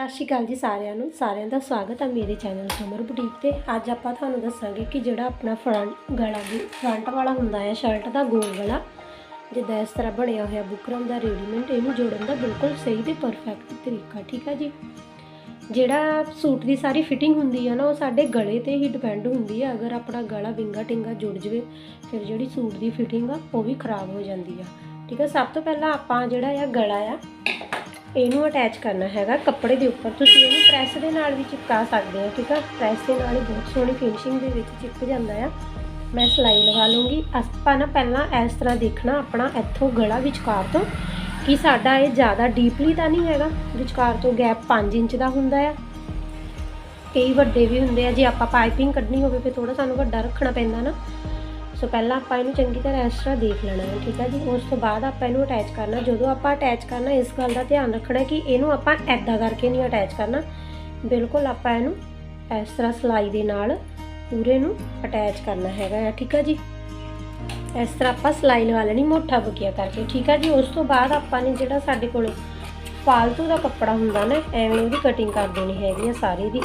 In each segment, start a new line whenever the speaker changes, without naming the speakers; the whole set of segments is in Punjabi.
ਸਤਿ ਸ਼੍ਰੀ ਅਕਾਲ ਜੀ ਸਾਰਿਆਂ ਨੂੰ। ਸਾਰਿਆਂ ਦਾ ਸਵਾਗਤ ਹੈ ਮੇਰੇ ਚੈਨਲ ਸਮਰ ਬੁਟੀਕ ਤੇ। ਅੱਜ ਆਪਾਂ ਤੁਹਾਨੂੰ ਦੱਸਾਂਗੇ ਕਿ ਜਿਹੜਾ ਆਪਣਾ ਫਰੰਟ ਗਲਾ ਵੀ ਫਰੰਟ ਵਾਲਾ ਹੁੰਦਾ ਹੈ ਸ਼ਰਟ ਦਾ ਗੋਲ ਵਾਲਾ ਜਿੱਦਾਂ ਇਸ ਤਰ੍ਹਾਂ ਬਣਿਆ ਹੋਇਆ ਬੁਕਰਮ ਦਾ ਰੈਡੀਮੇਡ ਇਹਨੂੰ ਜੋੜਨ ਦਾ ਬਿਲਕੁਲ ਸਹੀ ਤੇ ਪਰਫੈਕਟ ਤਰੀਕਾ, ਠੀਕ ਹੈ ਜੀ? ਜਿਹੜਾ ਸੂਟ ਦੀ ਸਾਰੀ ਫਿਟਿੰਗ ਹੁੰਦੀ ਹੈ ਨਾ, ਉਹ ਸਾਡੇ ਗਲੇ ਤੇ ਹੀ ਡਿਪੈਂਡ ਹੁੰਦੀ ਹੈ ਅਗਰ ਆਪਣਾ ਗਲਾ ਵਿੰਗਾ ਟਿੰਗਾ ਜੁੜ ਜਵੇ, ਫਿਰ ਜਿਹੜੀ ਸੂਟ ਦੀ ਫਿਟਿੰਗ ਆ, ਉਹ ਵੀ ਖਰਾਬ ਹੋ ਜਾਂਦੀ ਆ। ਠੀਕ ਹੈ ਸਭ ਤੋਂ ਪਹਿਲਾਂ ਆਪਾਂ ਜਿਹੜਾ ਆ ਗਲਾ ਆ ਇਹਨੂੰ ਅਟੈਚ ਕਰਨਾ ਹੈਗਾ ਕੱਪੜੇ ਦੇ ਉੱਪਰ। ਤੁਸੀਂ ਇਹਨੂੰ ਪ੍ਰੈਸ ਦੇ ਨਾਲ ਵੀ ਚਿਪਕਾ ਸਕਦੇ ਹੋ, ਠੀਕ ਆ? ਪ੍ਰੈਸ ਦੇ ਨਾਲ ਹੀ ਬਹੁਤ ਸੋਹਣੀ ਫਿਨਿਸ਼ਿੰਗ ਦੇ ਵਿੱਚ ਚਿਪਕ ਜਾਂਦਾ ਆ। ਮੈਂ ਸਿਲਾਈ ਲਗਾ ਲੂੰਗੀ ਆਪਾਂ ਨਾ ਪਹਿਲਾਂ ਇਸ ਤਰ੍ਹਾਂ ਦੇਖਣਾ ਆਪਣਾ ਇੱਥੋਂ ਗਲਾ ਵਿਚਕਾਰ ਤੋਂ ਕਿ ਸਾਡਾ ਇਹ ਜ਼ਿਆਦਾ ਡੀਪਲੀ ਤਾਂ ਨਹੀਂ ਹੈਗਾ। ਵਿਚਕਾਰ ਤੋਂ ਗੈਪ 5 ਇੰਚ ਦਾ ਹੁੰਦਾ ਆ। ਕਈ ਵੱਡੇ ਵੀ ਹੁੰਦੇ ਆ। ਜੇ ਆਪਾਂ ਪਾਈਪਿੰਗ ਕੱਢਣੀ ਹੋਵੇ, ਫਿਰ ਥੋੜਾ ਸਾਨੂੰ ਵੱਡਾ ਰੱਖਣਾ ਪੈਂਦਾ ਨਾ। ਸੋ ਪਹਿਲਾਂ ਆਪਾਂ ਇਹਨੂੰ ਚੰਗੀ ਤਰ੍ਹਾਂ ਇਸ ਤਰ੍ਹਾਂ ਦੇਖ ਲੈਣਾ ਹੈ, ਠੀਕ ਹੈ ਜੀ? ਉਸ ਤੋਂ ਬਾਅਦ ਆਪਾਂ ਇਹਨੂੰ ਅਟੈਚ ਕਰਨਾ, ਜਦੋਂ ਆਪਾਂ ਅਟੈਚ ਕਰਨਾ, ਇਸ ਗੱਲ ਦਾ ਧਿਆਨ ਰੱਖਣਾ ਕਿ ਇਹਨੂੰ ਆਪਾਂ ਐਦਾਂ ਕਰਕੇ ਨਹੀਂ ਅਟੈਚ ਕਰਨਾ। ਬਿਲਕੁਲ ਆਪਾਂ ਇਹਨੂੰ ਇਸ ਤਰ੍ਹਾਂ ਸਲਾਈ ਦੇ ਨਾਲ ਪੂਰੇ ਨੂੰ ਅਟੈਚ ਕਰਨਾ ਹੈਗਾ ਹੈ, ਠੀਕ ਹੈ ਜੀ? ਇਸ ਤਰ੍ਹਾਂ ਆਪਾਂ ਸਲਾਈ ਲਗਾ ਲੈਣੀ ਮੋਟਾ ਬਕੀਆ ਕਰਕੇ, ਠੀਕ ਹੈ ਜੀ? ਉਸ ਤੋਂ ਬਾਅਦ ਆਪਾਂ ਨੇ ਜਿਹੜਾ ਸਾਡੇ ਕੋਲ ਫਾਲਤੂ ਦਾ ਕੱਪੜਾ ਹੁੰਦਾ ਨਾ, ਐਵੇਂ ਉਹਦੀ ਕਟਿੰਗ ਕਰ ਦੇਣੀ ਹੈਗੀ ਆ ਸਾਰੇ ਦੀ।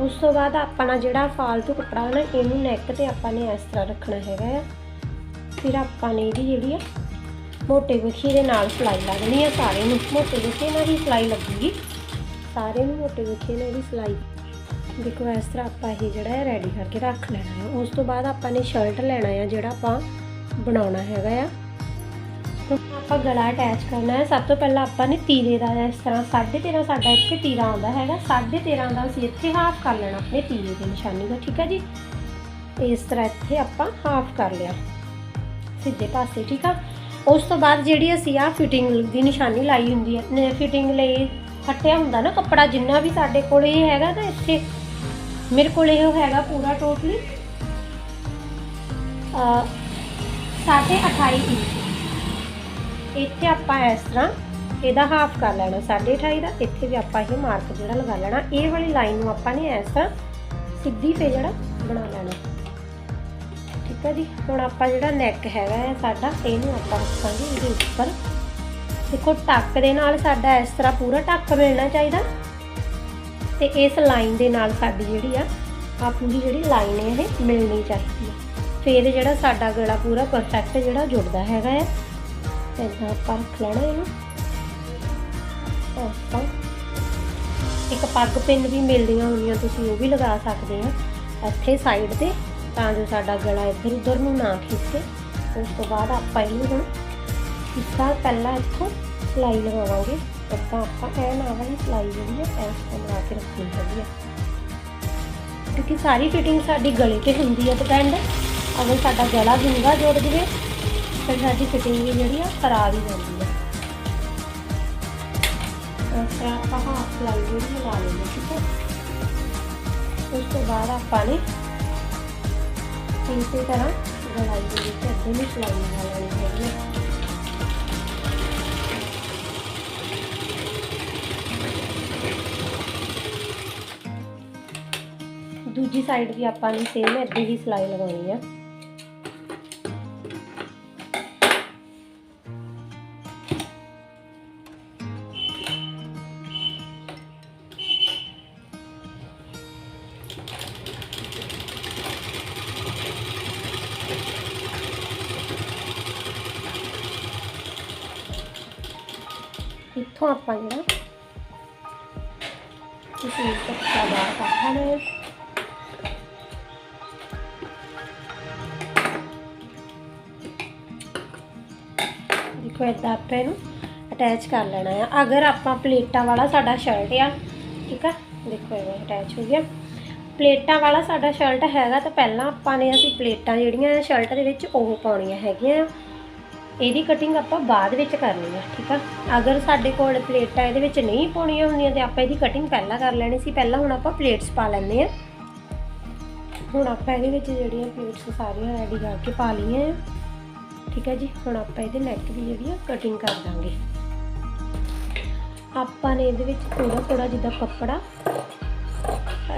ਉਸ ਤੋਂ ਬਾਅਦ ਆਪਣਾ ਜਿਹੜਾ ਫਾਲਤੂ ਕੱਪੜਾ ਨਾ, ਇਹਨੂੰ ਨੈਕ ਤੇ ਆਪਾਂ ਨੇ ਇਸ ਤਰ੍ਹਾਂ ਰੱਖਣਾ ਹੈਗਾ ਆ। ਫਿਰ ਆਪਾਂ ਨੇ ਇਹਦੀ ਜਿਹੜੀ ਆ, ਮੋਟੇ ਵਖੀ ਦੇ ਨਾਲ ਸਿਲਾਈ ਲੱਗਣੀ ਆ ਸਾਰੇ ਨੂੰ। ਮੋਟੇ ਵਖੀ ਨਾਲ ਹੀ ਸਿਲਾਈ ਲੱਗੂਗੀ। ਸਾਰੇ ਨੂੰ ਮੋਟੇ ਵਖੀ ਨਾਲ ਇਹਦੀ ਸਿਲਾਈ। ਦੇਖੋ, ਇਸ ਤਰ੍ਹਾਂ ਆਪਾਂ ਇਹ ਜਿਹੜਾ ਹੈ ਰੈਡੀ ਕਰਕੇ ਰੱਖ ਲੈਣਾ ਹੈ ਉਸ ਤੋਂ ਬਾਅਦ ਆਪਾਂ ਨੇ ਸ਼ਰਟ ਲੈਣਾ ਹੈ ਜਿਹੜਾ ਆਪਾਂ ਬਣਾਉਣਾ ਹੈਗਾ ਆ। ਆਪਾਂ ਗਲਾ ਅਟੈਚ ਕਰਨਾ ਹੈ। ਸਭ ਤੋਂ ਪਹਿਲਾਂ ਆਪਾਂ ਨੇ ਤੀਰੇ ਦਾ ਇਸ ਤਰ੍ਹਾਂ 13.5 ਸਾਡਾ ਇੱਥੇ ਤੀਰਾ ਆਉਂਦਾ ਹੈਗਾ। 13.5 ਦਾ ਅਸੀਂ ਇੱਥੇ ਹਾਫ ਕਰ ਲੈਣਾ ਆਪਣੇ ਤੀਰੇ ਦੀ ਨਿਸ਼ਾਨੀ ਦਾ, ਠੀਕ ਹੈ ਜੀ? ਇਸ ਤਰ੍ਹਾਂ ਇੱਥੇ ਆਪਾਂ ਹਾਫ ਕਰ ਲਿਆ। ਸਿੱਧੇ ਪਾਸੇ, ਠੀਕ ਆ? ਉਸ ਤੋਂ ਬਾਅਦ ਜਿਹੜੀ ਅਸੀਂ ਆ ਫਿਟਿੰਗ ਦੀ ਨਿਸ਼ਾਨੀ ਲਾਈ ਹੁੰਦੀ ਹੈ ਫਿਟਿੰਗ ਲਈ ਫੱਟਿਆ ਹੁੰਦਾ ਨਾ ਕੱਪੜਾ ਜਿੰਨਾ ਵੀ ਸਾਡੇ ਕੋਲ ਇਹ ਹੈਗਾ ਨਾ ਇੱਥੇ, ਮੇਰੇ ਕੋਲ ਇਹ ਹੈਗਾ ਪੂਰਾ ਟੋਟਲੀ ਅ ਸਾਢੇ 28 ਇੰਚ। ਇੱਥੇ ਆਪਾਂ ਇਸ ਤਰ੍ਹਾਂ ਇਹਦਾ ਹਾਫ ਕਰ ਲੈਣਾ 28.5 ਦਾ, ਇੱਥੇ ਵੀ ਆਪਾਂ ਇਹ ਮਾਰਕ ਜਿਹੜਾ ਲਗਾ ਲੈਣਾ। ਇਹ ਵਾਲੀ ਲਾਈਨ ਨੂੰ ਆਪਾਂ ਨੇ ਇਸ ਤਰ੍ਹਾਂ ਸਿੱਧੀ ਤੇ ਜਿਹੜਾ ਬਣਾ ਲੈਣਾ। ਠੀਕ ਹੈ ਜੀ? ਹੁਣ ਆਪਾਂ ਜਿਹੜਾ ਨੈਕ ਹੈਗਾ ਹੈ ਸਾਡਾ, ਇਹਨੂੰ ਆਪਾਂ ਰੱਖਾਂਗੇ ਇਹਦੇ ਉੱਪਰ। ਦੇਖੋ, ਟੱਕ ਦੇ ਨਾਲ ਸਾਡਾ ਇਸ ਤਰ੍ਹਾਂ ਪੂਰਾ ਟੱਕ ਮਿਲਣਾ ਚਾਹੀਦਾ। ਤੇ ਇਸ ਲਾਈਨ ਦੇ ਨਾਲ ਸਾਡੀ ਜਿਹੜੀ ਆ ਆ ਪੂਰੀ ਜਿਹੜੀ ਲਾਈਨ ਹੈ ਇਹ ਮਿਲਣੀ ਚਾਹੀਦੀ ਹੈ ਫਿਰ ਜਿਹੜਾ ਸਾਡਾ ਗਲਾ ਪੂਰਾ ਪਰਫੈਕਟ ਜਿਹੜਾ ਜੁੜਦਾ ਹੈਗਾ ਹੈ ਇਦਾਂ ਆਪਾਂ ਰੱਖ ਲੈਣਾ ਇਹਨੂੰ। ਆਪਾਂ ਇੱਕ ਪੱਗ ਪਿੰਨ ਵੀ ਮਿਲਦੀਆਂ ਹੁੰਦੀਆਂ ਤੁਸੀਂ ਉਹ ਵੀ ਲਗਾ ਸਕਦੇ ਆ ਇੱਥੇ ਸਾਈਡ ਤੇ, ਤਾਂ ਜੋ ਸਾਡਾ ਗਲਾ ਇੱਧਰ ਉੱਧਰ ਨੂੰ ਨਾ ਖਿੱਚੇ। ਉਸ ਤੋਂ ਬਾਅਦ ਆਪਾਂ ਇਹਨੂੰ ਹੁਣ ਇਸਾ ਪਹਿਲਾਂ ਇੱਥੋਂ ਸਿਲਾਈ ਲਗਾਵਾਂਗੇ ਤਾਂ ਆਪਾਂ ਇਹ ਨਾ ਵਾਲੀ ਸਿਲਾਈ ਜਿਹੜੀ ਹੈ ਇਸ ਤਰ੍ਹਾਂ ਬਣਾ ਕੇ ਰੱਖਣੀ ਹੈਗੀ ਆ। ਕਿਉਂਕਿ ਸਾਰੀ ਫਿਟਿੰਗ ਸਾਡੀ ਗਲੇ ਤੇ ਹੁੰਦੀ ਹੈ ਡਿਪੈਂਡ ਅਗਰ ਸਾਡਾ ਗਲਾ ਵਿੰਗਾ ਜੋੜ ਜਵੇ ਫਿਰ ਸਾਡੀ ਫਿਟਿੰਗ ਵੀ ਜਿਹੜੀ ਆ ਖਰਾਬ ਹੀ ਜਾਂਦੀ ਹੈ ਇਸ ਤਰ੍ਹਾਂ ਆਪਾਂ ਹਾਫ ਸਿਲਾਈ ਜਿਹੜੀ ਲਗਾ ਲੈਣੀ ਠੀਕ ਹੈ ਉਸ ਤੋਂ ਬਾਅਦ ਆਪਾਂ ਨੇ ਇਸੇ ਤਰ੍ਹਾਂ ਗਲਾਈ ਦੇ ਵਿੱਚ ਅੱਧੇ ਨੂੰ ਸਿਲਾਈ ਲਗਾ ਲੈਣੀ ਹੈਗੀ ਹੈ ਦੂਜੀ ਸਾਈਡ ਵੀ ਆਪਾਂ ਨੇ ਸੇਮ ਇੱਦਾਂ ਹੀ ਸਿਲਾਈ ਲਗਾਉਣੀ ਆ ਇੱਥੋਂ ਆਪਾਂ ਜਿਹੜਾ ਤੁਸੀਂ ਇਸ ਕੱਪੜਾ ਕੱਢਣਾ ਦੇਖੋ ਇਦਾਂ ਆਪਾਂ ਇਹਨੂੰ ਅਟੈਚ ਕਰ ਲੈਣਾ ਆ। ਅਗਰ ਆਪਾਂ ਪਲੇਟਾਂ ਵਾਲਾ ਸਾਡਾ ਸ਼ਰਟ ਆ, ਠੀਕ ਆ? ਦੇਖੋ ਇਹ ਅਟੈਚ ਹੋ ਗਿਆ। ਪਲੇਟਾਂ ਵਾਲਾ ਸਾਡਾ ਸ਼ਰਟ ਹੈਗਾ ਤਾਂ ਪਹਿਲਾਂ ਆਪਾਂ ਨੇ ਅਸੀਂ ਪਲੇਟਾਂ ਜਿਹੜੀਆਂ ਸ਼ਰਟ ਦੇ ਵਿੱਚ ਉਹ ਪਾਉਣੀਆਂ ਹੈਗੀਆਂ ਆ। ਇਹਦੀ ਕਟਿੰਗ ਆਪਾਂ ਬਾਅਦ ਵਿੱਚ ਕਰਨੀ ਆ, ਠੀਕ ਆ? ਅਗਰ ਸਾਡੇ ਕੋਲ ਪਲੇਟਾਂ ਇਹਦੇ ਵਿੱਚ ਨਹੀਂ ਪਾਉਣੀਆਂ ਹੁੰਦੀਆਂ ਤੇ ਆਪਾਂ ਇਹਦੀ ਕਟਿੰਗ ਪਹਿਲਾਂ ਕਰ ਲੈਣੀ ਸੀ। ਪਹਿਲਾਂ ਹੁਣ ਆਪਾਂ ਪਲੇਟਸ ਪਾ ਲੈਂਦੇ ਆ। ਹੁਣ ਆਪਾਂ ਇਹਦੇ ਵਿੱਚ ਜਿਹੜੀਆਂ ਪਲੇਟਸ ਸਾਰੀਆਂ ਰੈਡੀ ਕਰਕੇ ਪਾ ਲਈਆਂ ਆ। ਠੀਕ ਹੈ ਜੀ? ਹੁਣ ਆਪਾਂ ਇਹਦੇ ਨੈਕ ਦੀ ਜਿਹੜੀ ਆ ਕਟਿੰਗ ਕਰ ਦਾਂਗੇ। ਆਪਾਂ ਨੇ ਇਹਦੇ ਵਿੱਚ ਥੋੜਾ ਥੋੜਾ ਜਿੱਦਾਂ ਕੱਪੜਾ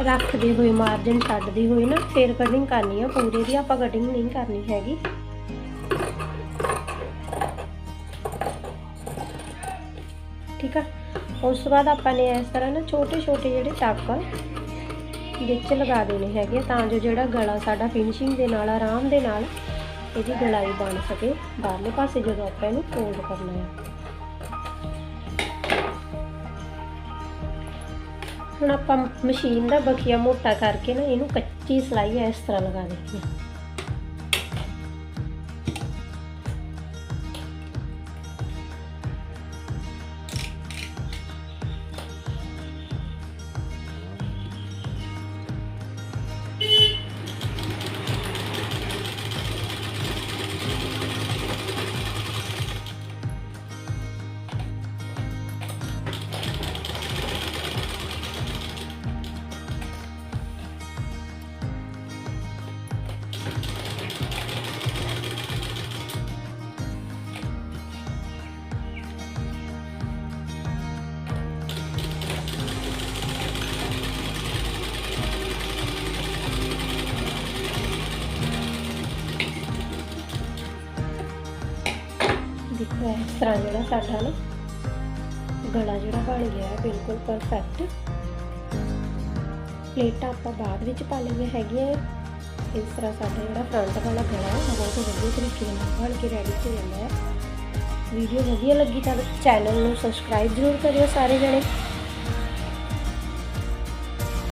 ਰੱਖਦੇ ਹੋਏ ਮਾਰਜਨ ਛੱਡਦੇ ਹੋਏ ਨਾ, ਫੇਰ ਕਟਿੰਗ ਕਰਨੀ ਆ। ਪੂਰੇ ਦੀ ਆਪਾਂ ਕਟਿੰਗ ਨਹੀਂ ਕਰਨੀ ਹੈਗੀ। ਠੀਕ ਆ? ਉਸ ਤੋਂ ਬਾਅਦ ਆਪਾਂ ਨੇ ਇਸ ਤਰ੍ਹਾਂ ਨਾ ਛੋਟੇ ਛੋਟੇ ਜਿਹੜੇ ਟੱਕ ਆ ਵਿੱਚ ਲਗਾ ਦੇਣੇ ਹੈਗੇ ਆ, ਤਾਂ ਜੋ ਜਿਹੜਾ ਗਲਾ ਸਾਡਾ ਫਿਨਿਸ਼ਿੰਗ ਦੇ ਨਾਲ, ਆਰਾਮ ਦੇ ਨਾਲ ਇਹਦੀ ਗਲਾਈ ਬਣ ਸਕੇ। ਬਾਹਰਲੇ ਪਾਸੇ ਜਦੋਂ ਆਪਾਂ ਇਹਨੂੰ ਫੋਲਡ ਕਰਨਾ ਹੈ। ਹੁਣ ਆਪਾਂ ਮਸ਼ੀਨ ਦਾ ਬਖੀਆ ਮੋਟਾ ਕਰਕੇ ਨਾ ਇਹਨੂੰ ਕੱਚੀ ਸਲਾਈ ਇਸ ਤਰ੍ਹਾਂ ਲਗਾ ਦੇਣੀ ਹੈ ਦੇਖੋ ਇਸ ਤਰ੍ਹਾਂ ਜਿਹੜਾ ਸਾਡਾ ਨਾ ਗਲਾ ਜਿਹੜਾ ਬਣ ਗਿਆ ਹੈ, ਬਿਲਕੁਲ ਪਰਫੈਕਟ ਪਲੇਟਾਂ ਆਪਾਂ ਬਾਅਦ ਵਿੱਚ ਪਾ ਲਈਆਂ ਹੈਗੀਆਂ। ਇਸ ਤਰ੍ਹਾਂ ਸਾਡਾ ਜਿਹੜਾ ਫਰੰਟ ਵਾਲਾ ਗਲਾ ਹੈ, ਉਹ ਬਹੁਤ ਵਧੀਆ ਤਰੀਕੇ ਨਾਲ ਬਣ ਕੇ ਰੈਡੀ ਹੋ ਜਾਂਦਾ ਹੈ। ਵੀਡੀਓ ਵਧੀਆ ਲੱਗੀ ਤਾਂ ਚੈਨਲ ਨੂੰ ਸਬਸਕ੍ਰਾਈਬ ਜ਼ਰੂਰ ਕਰਿਓ ਸਾਰੇ ਜਣੇ।